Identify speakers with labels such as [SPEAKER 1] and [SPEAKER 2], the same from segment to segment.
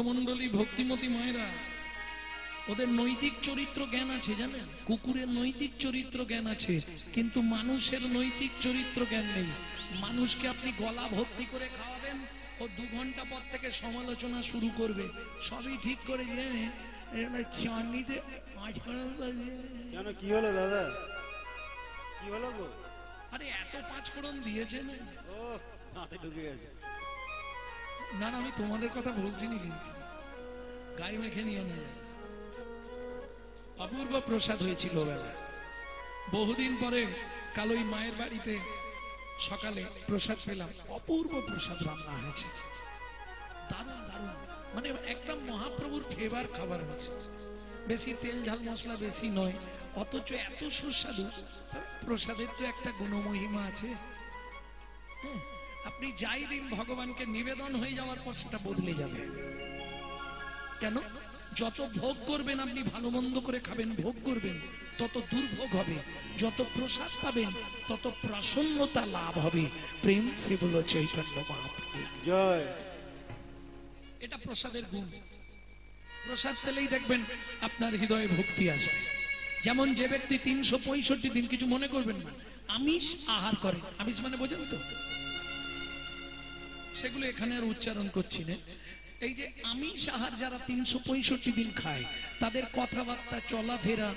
[SPEAKER 1] ভক্তমণ্ডলী ভক্তিমতী মায়েরা ওদের নৈতিক চরিত্র জ্ঞান আছে জানেন? কুকুরের নৈতিক চরিত্র জ্ঞান আছে কিন্তু মানুষের নৈতিক চরিত্র জ্ঞান নেই। মানুষকে আপনি গলা ভর্তি করে খাওয়াবেন ও দু ঘণ্টা পর থেকে সমালোচনা শুরু করবে। সবই ঠিক করে জেনে
[SPEAKER 2] কেন কি হলো দাদা? কি হলো গো?
[SPEAKER 1] আরে এত পাঁচ ফোড়ন দিয়েছেন।
[SPEAKER 2] ও ঢুকে গেছে।
[SPEAKER 1] না আমি তোমাদের কথা বলছি না কিন্তু। গায়ে মেখে নিও না অপূর্ব প্রসাদ হয়েছিল বহুদিন পরে কাল ওই মায়ের বাড়িতে সকালে প্রসাদ পেলাম। অপূর্ব প্রসাদ রান্না হয়েছে। দারুণ দারুণ। মানে একদম মহাপ্রভুর ফেভার খাবার হয়েছে। বেশি তেল ঝাল মশলা বেশি নয় অথচ এত সুস্বাদু। প্রসাদের তো একটা গুণমহিমা আছে। হ্যাঁ, আপনি যাই দিন ভগবানকে নিবেদন হয়ে যাওয়ার পর সেটা বদলে যাবে। কেন? যত ভোগ করবেন আপনি ভালো মন্দ করে খাবেন ভোগ করবেন তত দুর্ভোগ হবে। যত প্রসাদ পাবেন তত প্রসন্নতা লাভ হবে। প্রেম সে বলো চৈতন্য মহাপ্রভু।
[SPEAKER 2] জয়।
[SPEAKER 1] এটা প্রসাদের গুণ। প্রসাদ পেলেই দেখবেন আপনার হৃদয়ে ভক্তি আসবে। যেমন যে ব্যক্তি তিনশো পঁয়ষট্টি দিন কিছু মনে করবেন না আমিষ আহার করেন। আমিষ মানে বোঝেন তো? সেগুলো এখানে আর উচ্চারণ করছি না। এই যে আমিষ আহার যারা তিনশো পঁয়ষট্টি দিন খায়, তাদের কথাবার্তা, চলাফেরা,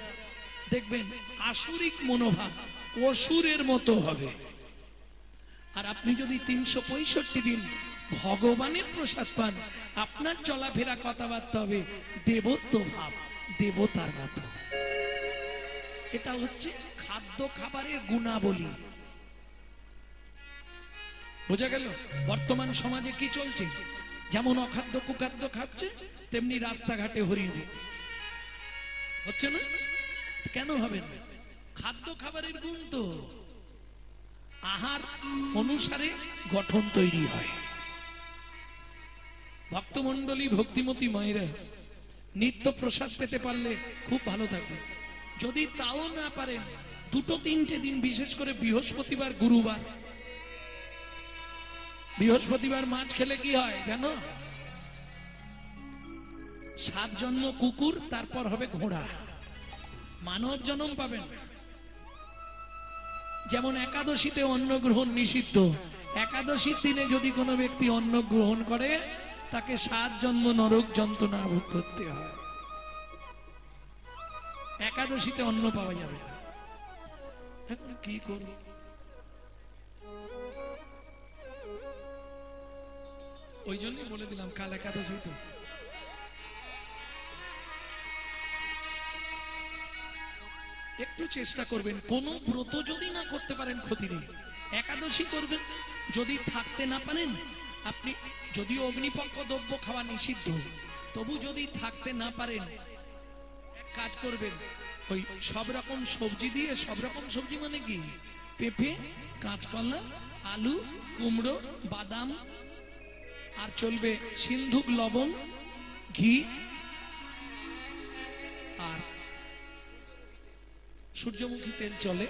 [SPEAKER 1] দেখবেন আসুরিক মনোভাব অসুরের মতো হবে। আর আপনি যদি তিনশো পঁয়ষট্টি দিন ভগবানের প্রসাদ পান, আপনার চলাফেরা কথাবার্তা হবে দেবত্ব ভাব, দেবতার মতো। এটা হচ্ছে খাদ্য খাবারের গুণাবলী। বোঝা গেল? বর্তমান সমাজে কি চলছে? যেমন অখাদ্য কুখাদ্য খাচ্ছে, তেমনি রাস্তাঘাটে হরিণ হচ্ছে না? কেন হবে না? খাদ্য খাবারের গুণ তো। আহার অনুসারে গঠন তৈরি হয়। ভক্তমণ্ডলী, ভক্তিমতী মায়েরা নিত্য প্রসাদ পেতে পারলে খুব ভালো থাকবে। যদি তাও না পারেন, দুটো তিনটে দিন বিশেষ করে বৃহস্পতিবার, গুরুবার বৃহস্পতিবার মাছ খেলে কি হয় জানো? সাত জন্ম কুকুর, তারপর হবে ঘোড়া। মানব জন্ম পাবেন। যেমন একাদশীতে অন্ন গ্রহণ নিষিদ্ধ, একাদশীর দিনে যদি কোনো ব্যক্তি অন্ন গ্রহণ করে, তাকে সাত জন্ম নরক যন্ত্রণা ভোগ করতে হয়। একাদশীতে অন্ন পাওয়া যাবে কি করব? ওই জন্যই বলে দিলাম, কাল একাদশী তো। একটু চেষ্টা করবেন, কোন ব্রত যদি না করতে পারেন ক্ষতি নেই। একাদশী করবেন, যদি থাকতে না পারেন, আপনি যদিও অগ্নিপক্ষ দ্রব্য খাওয়া নিষিদ্ধ, তবু যদি থাকতে না পারেন কাজ করবেন, ওই সব রকম সবজি দিয়ে, সব রকম সবজি মানে কি? পেঁপে, কাঁচকলা, আলু, কুমড়ো, বাদাম আর চলবে সিন্ধুক লবণ, ঘি আর সূর্যমুখী তেল চলে।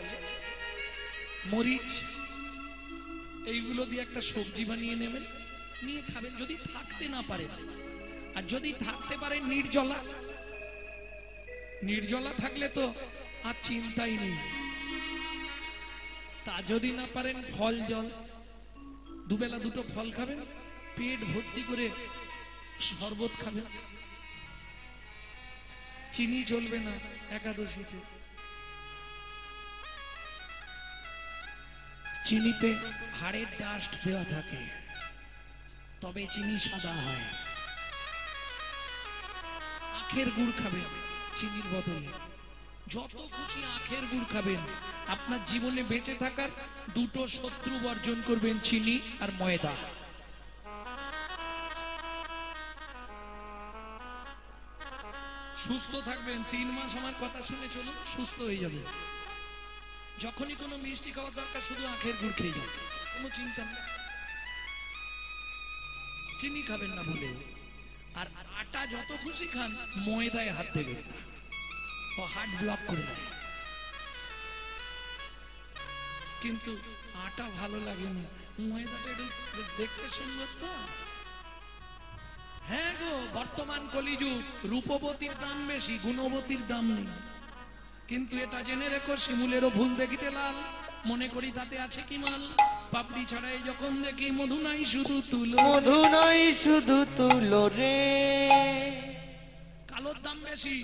[SPEAKER 1] মরিচ, এইগুলো দিয়ে একটা সবজি বানিয়ে নেবেন। নিয়ে খাবেন, যদি থাকতে না পারেন আর যদি থাকতে পারেন নির্জলা। নির্জলা থাকলে তো আর চিন্তাই নেই। তা যদি না পারেন ফল জল। দুবেলা দুটো ফল খাবেন। পেট ভর্তি করে শরবত খাবেন চিনি চলবে না একাদশীতে। চিনিতে হাড়ের ডাস্ট দেওয়া থাকে। তবে চিনি সাদা হয়। আখের গুড় খাবেন চিনির বদলে। যত খুশি আখের গুড় খাবেন। আপনার জীবনে বেঁচে থাকার দুটো শত্রু বর্জন করবেন চিনি আর ময়দা। সুস্থ থাকবেন, তিন মাস আমার কথা শুনে চলুন, সুস্থ হয়ে যাবে। যখনই কোনো মিষ্টি খাওয়ার দরকার, শুধু আখের গুড় খেয়ে যাবে। কোনো চিন্তা নেই। চিনি খাবেন না ভুলে আর আটা যত খুশি খান, ময়দায় হাত দেবেন না। ও হার্ট ব্লক করে দেয়। কিন্তু আটা ভালো লাগে না। ময়দাটা একটু দেখতে সুন্দর তো। হ্যাঁ গো বর্তমান কলিযুগ রূপবতীর দাম বেশি গুণবতীর দাম নেই। কিন্তু এটা জেনে রেখো শিমুলেরও ভুল দেখিতে লাল। মনে করি তাতে আছে কি মাল? পাপড়ি ছাড়াই যখন দেখি মধু নাই শুধু তুলো
[SPEAKER 3] মধু নাই শুধু তুলো রে।
[SPEAKER 1] কালোর দাম বেশি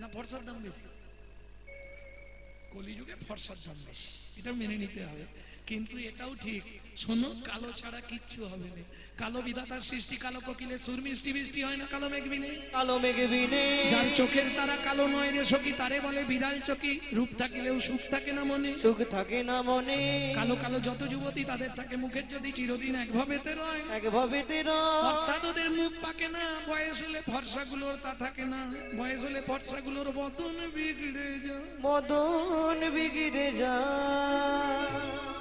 [SPEAKER 1] না ফর্সার দাম বেশি? কলিযুগে ফর্সার দাম বেশি এটা মেনে নিতে হবে। কিন্তু এটাও ঠিক শোনো কালো ছাড়া কিচ্ছু হবে না। কালো বিধাতার সৃষ্টি কালো কোকিলে সুর মিষ্টি বৃষ্টি হয় না কালো মেঘবিনে?
[SPEAKER 3] কালো মেঘে বিনে
[SPEAKER 1] যার চোখের তারা কালো নয় রে সখী তারে বলে বিড়াল চকি রূপ থাকিলেও সুখ থাকে না মনে।
[SPEAKER 3] সুখ থাকে না মনে।
[SPEAKER 1] কালো কালো যত যুবতী তাদের থাকে মুখের যদি চিরদিন একভাবে রয়।
[SPEAKER 3] একভাবে তেরা
[SPEAKER 1] অর্থাৎ ওদের মুখ পাকে না বয়স হলে ফর্সাগুলোর তা থাকে না। বয়স হলে ফর্সাগুলোর বদন বিগড়ে যায়।
[SPEAKER 3] বদন বিগড়ে যা
[SPEAKER 1] লিখে রাখো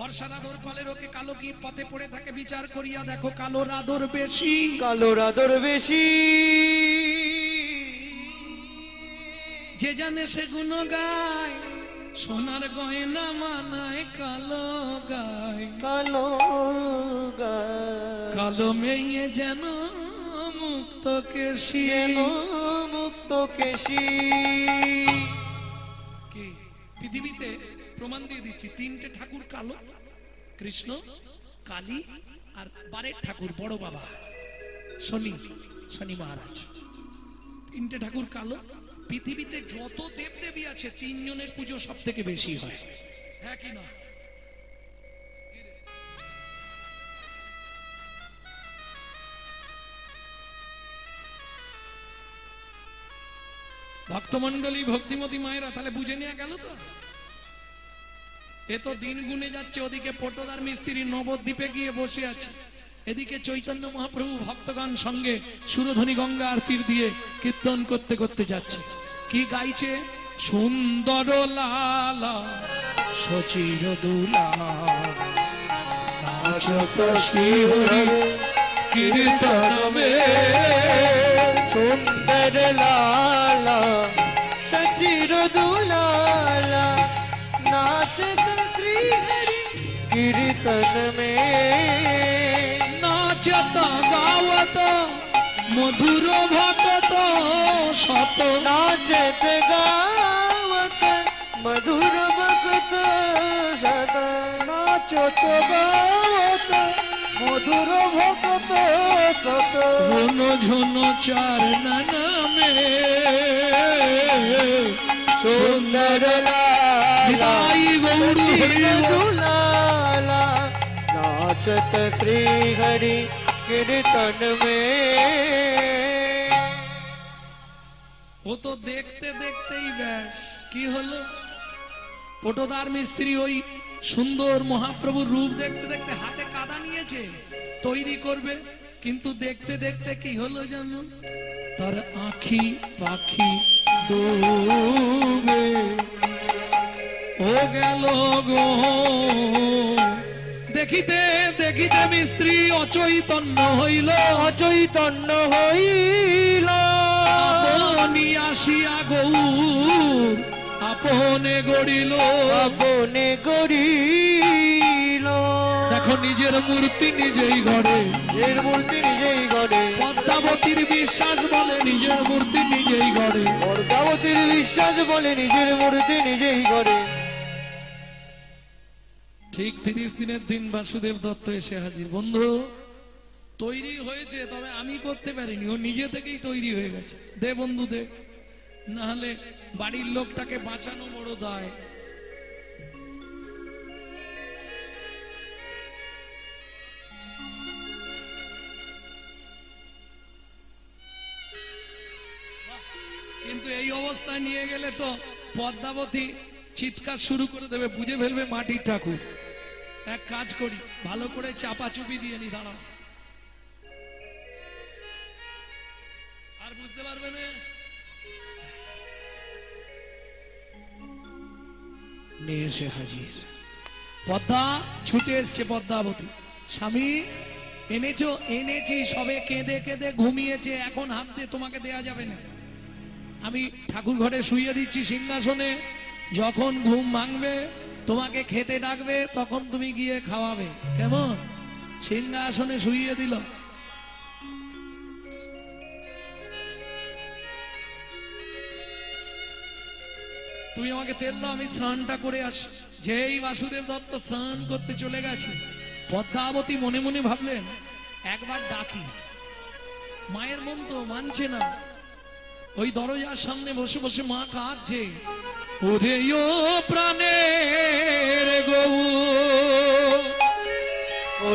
[SPEAKER 1] ফর্সার আদর কলের ওকে কালো কি পথে পড়ে থাকে বিচার করিয়া দেখো কালোর আদর বেশি।
[SPEAKER 3] কালো রাদর বেশি।
[SPEAKER 1] যে জানে সে গুণ গায় সোনার গয়না মানায় কালো গায়।
[SPEAKER 3] কালো গায়।
[SPEAKER 1] কালো মেয়ে যেন মুক্ত কেশি।
[SPEAKER 3] মুক্ত কেশি।
[SPEAKER 1] প্রমাণ দিয়ে দিচ্ছি, তিনটে ঠাকুর কালো, কৃষ্ণ, কালী আর বারের ঠাকুর, বড় বাবা, শনি শনি মহারাজ। তিনটে ঠাকুর কালো, পৃথিবীতে যত দেব দেবী আছে, তিনজনের পুজো সব থেকে বেশি হয়। হ্যাঁ কি না? ভক্তমন্ডলী ভক্তিমতী মায়েরা, তাহলে বুঝে নেওয়া গেল তো? এ দিন গুনে যাচ্ছে, ওদিকে পটোদার মিস্ত্রি নবদ্বীপে গিয়ে বসে আছে। এদিকে চৈতন্য মহাপ্রভু ভক্তগণ সঙ্গে সুরধ্বনি গঙ্গা আরতির দিয়ে কীর্তন করতে করতে যাচ্ছে। কি গাইছে? সুন্দর লালা, সচির কীর্তনবে
[SPEAKER 3] সুন্দর লালা।
[SPEAKER 1] कीर्तन में नाचत गावत मधुर
[SPEAKER 3] भक्त सत नाचत गावत मधुर भक्त सत नाचत गावत मधुर
[SPEAKER 1] भक्त सत झुन झुन
[SPEAKER 3] चरणन
[SPEAKER 1] में सुंदर लाई गौरी
[SPEAKER 3] दुला नाचत श्री हरि कीर्तन में
[SPEAKER 1] ও তো দেখতে দেখতেই ব্যাস কি হলো পটোদার মিস্ত্রি ওই সুন্দর মহাপ্রভুর রূপ দেখতে দেখতে হাতে কাদা নিয়েছে তৈরি করবে কিন্তু দেখতে দেখতে কি হলো জানো তার আখি পাখি ডুবে ও গেল গো দেখিতে দেখিতে মিস্ত্রি অচৈতন্য হইল।
[SPEAKER 3] অচৈতন্য হইল।
[SPEAKER 1] আপনি আসিয়া গৌর আপনে গড়িল।
[SPEAKER 3] আপনে গড়িল।
[SPEAKER 1] দেখো নিজের মূর্তি নিজেই ঘরে
[SPEAKER 3] নিজের মূর্তি নিজেই গড়ে।
[SPEAKER 1] পদ্মাবতীর বিশ্বাস বলে নিজের মূর্তি নিজেই ঘরে
[SPEAKER 3] পদ্মাবতীর বিশ্বাস বলে নিজের মূর্তি নিজেই গড়ে।
[SPEAKER 1] ঠিক তিরিশ দিনের দিন বাসুদেব দত্ত এসে হাজির। বন্ধু, তৈরি হয়েছে, তবে আমি করতে পারিনি। ও নিজে থেকেই তৈরি হয়ে গেছে। দে বন্ধু, দে। নাহলে বাড়ির লোকটাকে বাঁচানো বড় দায়। কিন্তু এই অবস্থায় নিয়ে গেলে তো পদ্মাবতী চিৎকার শুরু করে দেবে, বুঝে ফেলবে মাটির ঠাকুর। এক কাজ করি, ভালো করে চাপা চুপি দিয়ে নি, দাঁড়াও। আর বুঝতে পারবে না? নিয়ে এসে হাজির। পদ্মা, ছুটে এসছে পদ্মাবতী। স্বামী, এনেছো, এনেছি, সবে কেঁদে কেঁদে ঘুমিয়েছে, এখন হাত দিয়ে তোমাকে দেয়া যাবে না। আমি ঠাকুর ঘরে শুয়ে দিচ্ছি সিংহাসনে, যখন ঘুম ভাঙবে তোমাকে খেতে ডাকবে, তখন তুমি গিয়ে খাওয়াবে। কেমন? সিংহাসনে শুইয়ে দিল। তুমি আমাকে তেল দাও, আমি স্নানটা করে আসি। যেই বাসুদেব দত্ত স্নান করতে চলে গেছে, পদ্মাবতী মনে মনে ভাবলেন, একবার ডাকি। মায়ের মন তো মানছে না। ওই দরজার সামনে বসে বসে মা কাঁদছে। ও প্রাণের গৌ
[SPEAKER 3] ও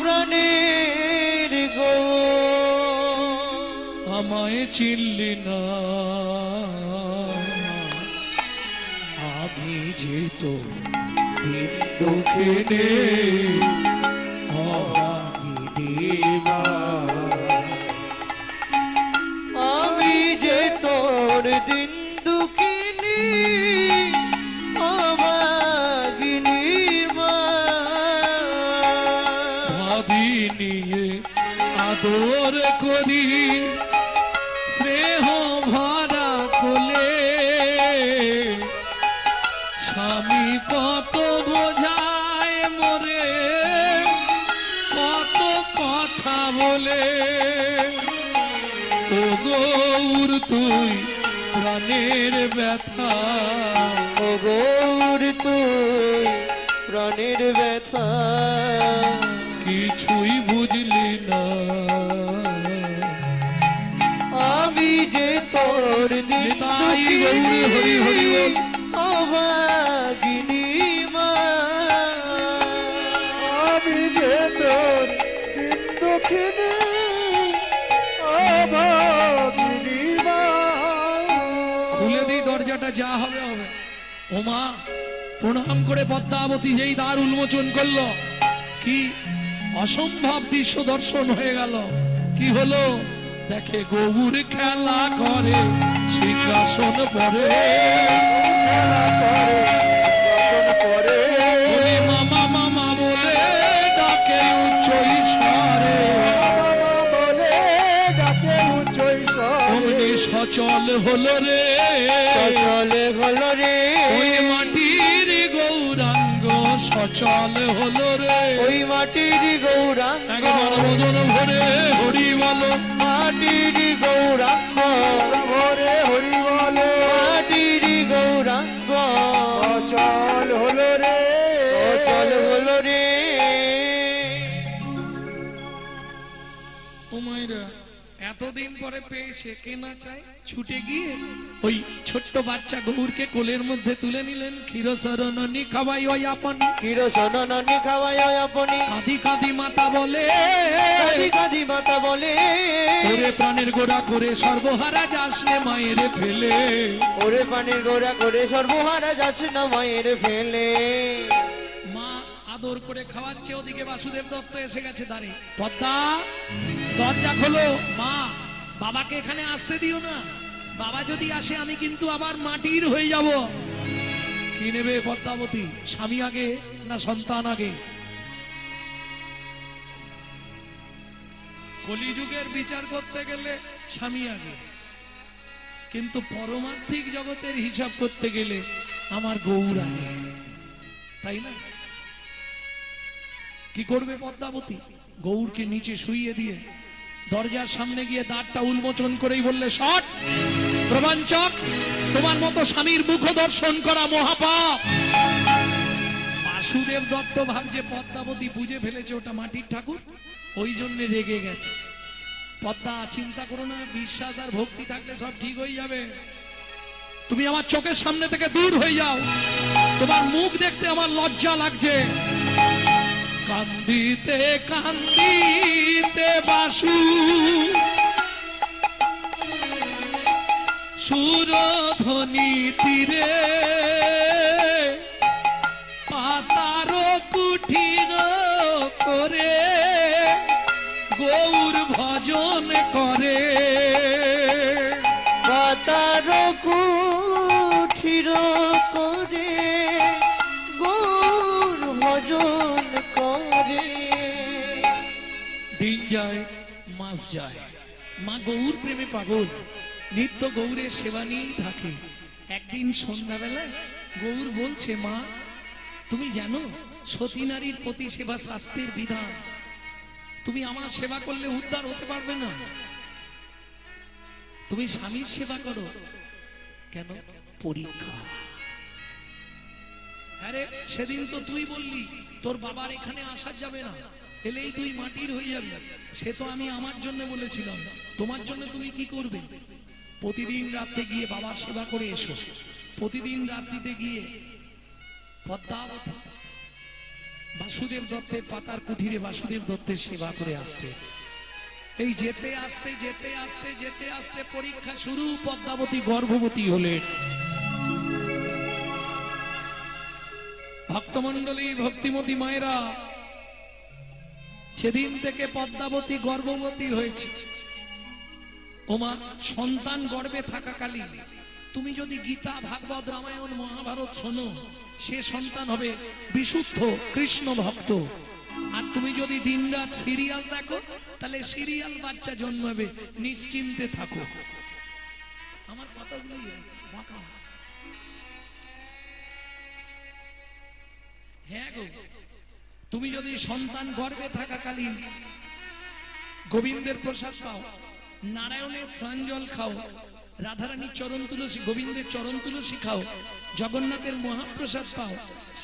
[SPEAKER 3] প্রাণের গো
[SPEAKER 1] আমায় চিনলি না। আমি যে তো দুঃখে
[SPEAKER 3] আমি
[SPEAKER 1] প্রাণের ব্যথা কিছুই বুঝলি না
[SPEAKER 3] আমি যে তোর দিন
[SPEAKER 1] নিতাই গৌর হরি হরি বল।
[SPEAKER 3] অভাগিনী মা
[SPEAKER 2] আমি যে তোর দক্ষিণে।
[SPEAKER 1] খুলে দিই দরজাটা যা হবে হবে ওমা প্রণাম করে পদ্মাবতী যেই দ্বার উন্মোচন করল। কি অসম্ভব দৃশ্য দর্শন হয়ে গেল। কি হলো? দেখে গৌর খেলা করে সিংহাসন পরে।
[SPEAKER 2] খেলা করে,
[SPEAKER 1] মামা মামা বলে ডাকে উচ্চ ঈশ্বরে সচল হলো রে।
[SPEAKER 3] চলে হলো রে।
[SPEAKER 1] সচল হলো রে।
[SPEAKER 3] ওই মাটির গৌরাঙ্গ।
[SPEAKER 1] বদন ভরে হরি বলো
[SPEAKER 3] মাটির গৌরাঙ্গ।
[SPEAKER 2] ভোরে হরি বলে
[SPEAKER 3] মাটির গৌরাঙ্গ।
[SPEAKER 2] অচল হলো রে।
[SPEAKER 3] চল হলো রে।
[SPEAKER 1] ও এতদিন পরে পেয়েছে কে না চায়? ছুটে গিয়ে ওই ছোট্ট বাচ্চা গৌরকে কোলের মধ্যে তুলে নিলেন। ক্ষীরসরণী খাওয়াই ওই আপনি।
[SPEAKER 3] ক্ষীর খাওয়াই খাওয়ায় আপনি।
[SPEAKER 1] কাঁদি কাঁদি মাতা বলে।
[SPEAKER 3] কাঁদি কাঁদি মাতা বলে।
[SPEAKER 1] ওরে প্রাণের গোড়া করে সর্বহারা যাস রে মায়ের ফেলে।
[SPEAKER 3] ওরে পানির গোড়া করে সর্বহারা যাচ্ছে না মায়ের ফেলে।
[SPEAKER 1] করে খাওয়াচ্ছে, ওদিকে বাসুদেব দত্ত এসে গেছে দাঁড়ে পদ্মা, দরজা খোলো। মা, বাবাকে এখানে আসতে দিও না। বাবা যদি আসে, আমি কিন্তু আবার মাটির হয়ে যাব। কি নেবে পদ্মাবতী? স্বামী আগে না সন্তান আগে? কলিযুগের বিচার করতে গেলে স্বামী আগে। কিন্তু পরমার্থিক জগতের হিসাব করতে গেলে আমার গৌর আগে। তাই না? কি করবে পদ্মাবতী? গৌরকে নিচে শুইয়ে দিয়ে দরজার সামনে গিয়ে দাঁতটা উন্মোচন করেই বললে, শট প্রবাঞ্চক তোমার মতো স্বামীর মুখ দর্শন করা মহাপাপ। বাসুদেব দত্ত ভাবছে পদ্মাবতী বুঝে ফেলেছে ওটা মাটির ঠাকুর, ওই জন্য রেগে গেছে। পদ্মা, চিন্তা করো না, বিশ্বাস আর ভক্তি থাকলে সব ঠিক হয়ে যাবে। তুমি আমার চোখের সামনে থেকে দূর হয়ে যাও। তোমার মুখ দেখতে আমার লজ্জা লাগছে। কান্দিতে কান্দিতে বাসু। সুরধ্বনি তীরে, পাতার কুঠির করে গৌর ভজন করে।
[SPEAKER 3] পাতার কুঠির করে গৌর ভজন
[SPEAKER 1] যায় মাস যায়। মা গৌর প্রেমে পাগল। নিত্য গৌরের সেবা নিয়েই থাকে। একদিন সন্ধ্যাবেলায় গৌর বলছে, মা, তুমি জানো, সতী নারীর প্রতি সেবা শাস্তির বিধান। তুমি আমার সেবা করলে উদ্ধার হতে পারবে না। তুমি স্বামীর সেবা করো। কেন? পরীক্ষা। আরে, সেদিন তো তুই বললি, তোর বাবার এখানে আসা যাবে না। এলেই তুই মাটির হয়ে যাবি। সে তো আমি আমার জন্য বলেছিলাম। তোমার জন্য তুমি কি করবে? প্রতিদিন রাত্রে গিয়ে বাবার সেবা করে এসো। প্রতিদিন রাত্রিতে গিয়ে পদ্মাবতী বাসুদেব দত্তের পাতার কুঠিরে বাসুদেব দত্তের সেবা করে আসতে। এই যেতে আসতে যেতে আসতে যেতে আসতে পরীক্ষা শুরু, পদ্মাবতী গর্ভবতী হলেন ভক্তমন্ডলী ভক্তিমতী মায়েরা সেদিন থেকে পদ্মাবতী গর্ভবতী হয়েছে। ওমা সন্তান গর্ভে থাকাকালীন তুমি যদি গীতা, ভাগবত, রামায়ণ, মহাভারত শোনো, সে সন্তান হবে বিশুদ্ধ কৃষ্ণ ভক্ত। আর তুমি যদি দিনরাত সিরিয়াল দেখো, তাহলে সিরিয়াল বাচ্চা জন্মাবে, নিশ্চিন্তে থাকো। আমার বাঁকা। হ্যাঁ গো তুমি যদি সন্তান গর্ভে থাকাকালীন গোবিন্দের প্রসাদ পাও, নারায়ণের সঞ্জল খাও, রাধারানীর চরণ তুলসী, গোবিন্দের চরণ তুলসী খাও, জগন্নাথের মহাপ্রসাদ পাও,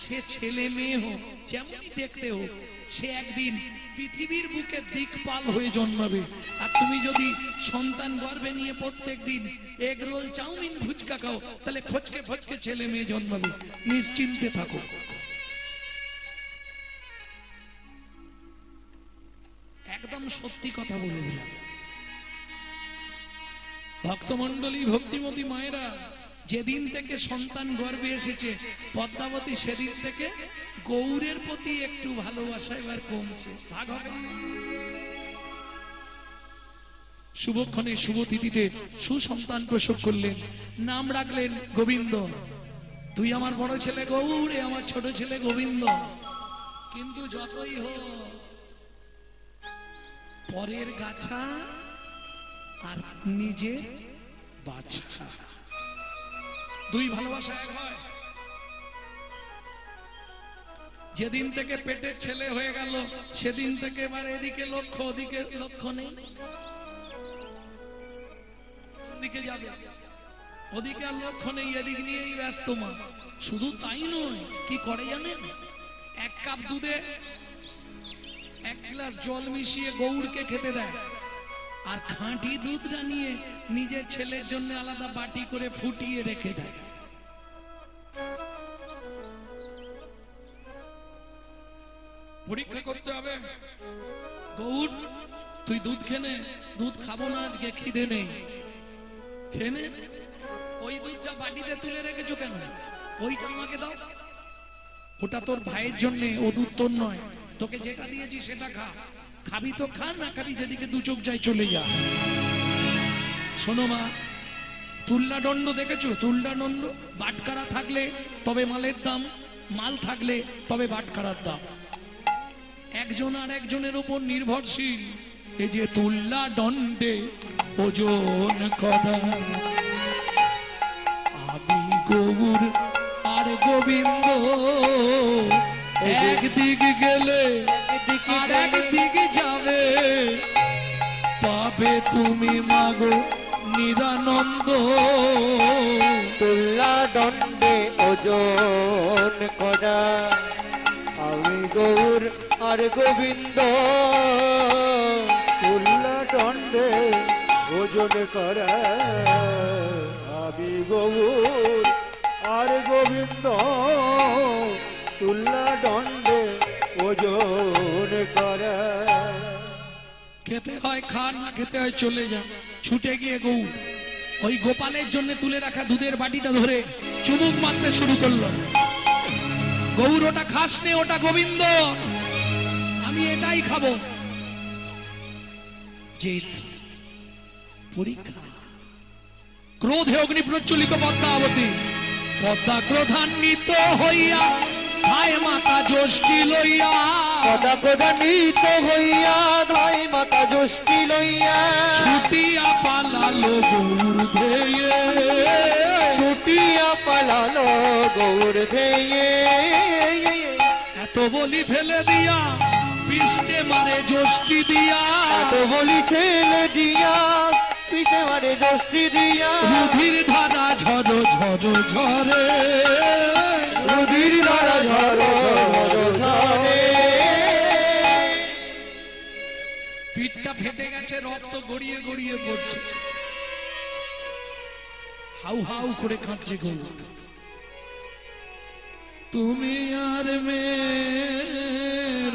[SPEAKER 1] সে ছেলে মেয়ে হোক, যেমনই দেখতে হোক, সে একদিন পৃথিবীর বুকে দিকপাল হয়ে জন্মাবে। আর তুমি যদি সন্তান গর্ভে নিয়ে প্রত্যেক দিন এগ রোল, চাউমিন ফুচকা খাও, তাহলে ফচকে ফচকে ছেলে মেয়ে জন্মাবে। নিশ্চিন্তে থাকো। সত্যি কথা বলে দিলাম। ভক্তমন্ডলী ভক্তিমতী মায়েরা, যেদিন থেকে সন্তান গর্ভে এসেছে, পদ্মাবতী সেদিন থেকে গৌরের প্রতি একটু ভালোবাসা এবার কমছে। শুভক্ষণে শুভ তিথিতে সুসন্তান প্রসব করলেন। নাম রাখলেন গোবিন্দ। তুই আমার বড় ছেলে গৌর আমার ছোট ছেলে গোবিন্দ। কিন্তু যতই হোক পরের গাছা আর নিজে বাছা। দুই ভালোবাসা যেদিন থেকে পেটের ছেলে হয়ে গেল, সেদিন থেকে এবার এদিকে লক্ষ্য, ওদিকে লক্ষ্য নেই। ওদিকে যাবে। ওদিকে আর লক্ষ্য নেই, এদিক নিয়েই ব্যস্ত মা। শুধু তাই নয়, কি করে জানেন? এক কাপ দুধে এক গ্লাস জল মিশিয়ে গৌড়কে খেতে দেয়। আর খাঁটি দুধটা নিয়ে নিজের ছেলের জন্য আলাদা বাটি করে ফুটিয়ে রেখে দেয়। পরীক্ষা করতে হবে। গৌড় তুই দুধ খেনে, দুধ খাব না, আজকে খিদে নেই। খেনে, ওই দুধটা বাটিতে তুলে রেখেছো কেন? ওইটা আমাকে দাও। ওটা তোর ভাইয়ের জন্য, ও দুধ তোর নয়। তোকে যেটা দিয়েছি সেটা খা। খাবি তো খা, না খাবি যেদিকে দু চোখ যায় চলে যা। শোনো মা, তুল্লা দণ্ড দেখেছ? তুল্লা দণ্ড? বাটকারা থাকলে তবে মালের দাম, মাল থাকলে তবে বাটকারার দাম। একজন আর একজনের উপর নির্ভরশীল। এই যে তুল্লা দণ্ডে ওজন করা। আমি গৌর আর গোবিন্দ একদিক গেলে একদিক যাবে। পাবে তুমি মাগো নিরানন্দ।
[SPEAKER 3] তুল্লা দণ্ডে ওজন করা। আমি গৌর আর গোবিন্দ।
[SPEAKER 2] তুল্লা দণ্ডে ওজন করা। আমি গৌর আর গোবিন্দ। তুল্লা দণ্ডে
[SPEAKER 1] খেতে হয় খা না খেতে হয় চলে যা। ছুটে গিয়ে গৌ। ওই গোপালের জন্য তুলে রাখা দুধের বাটিটা ধরে চুমুক মারতে শুরু করল। গৌর, ওটা খাস নে, ওটা গোবিন্দ। আমি এটাই খাব। জেদ, পরীক্ষা। ক্রোধে অগ্নি প্রচলিত পদ্মাবতী। পদ্মা ক্রোধান্বিত হইয়া হায় মাতা জ্যোষ্ঠী লইয়া।
[SPEAKER 3] কদা কদা নিত হইয়া ধাই মাতা জ্যোষ্ঠী লইয়া।
[SPEAKER 1] ছুটিয়া পালালো গৌর ধেয়ে।
[SPEAKER 3] ছুটিয়া পালালো গৌর ভেয়ে
[SPEAKER 1] এত বলি ফেলে দিয়া পৃষ্ঠে মারে যষ্টি দিয়া।
[SPEAKER 3] এত বলি ছেলে দিয়া পিছে মারে দোস্তি দিয়া।
[SPEAKER 1] রুধির
[SPEAKER 3] ধারা ঝড়ো ঝড়ো ঝরে।
[SPEAKER 1] পিঠটা ফেটে গেছে, রক্ত গড়িয়ে গড়িয়ে পড়ছে। হাউ হাউ করে কাঁদছে গৌর। তুমি আর মেয়ে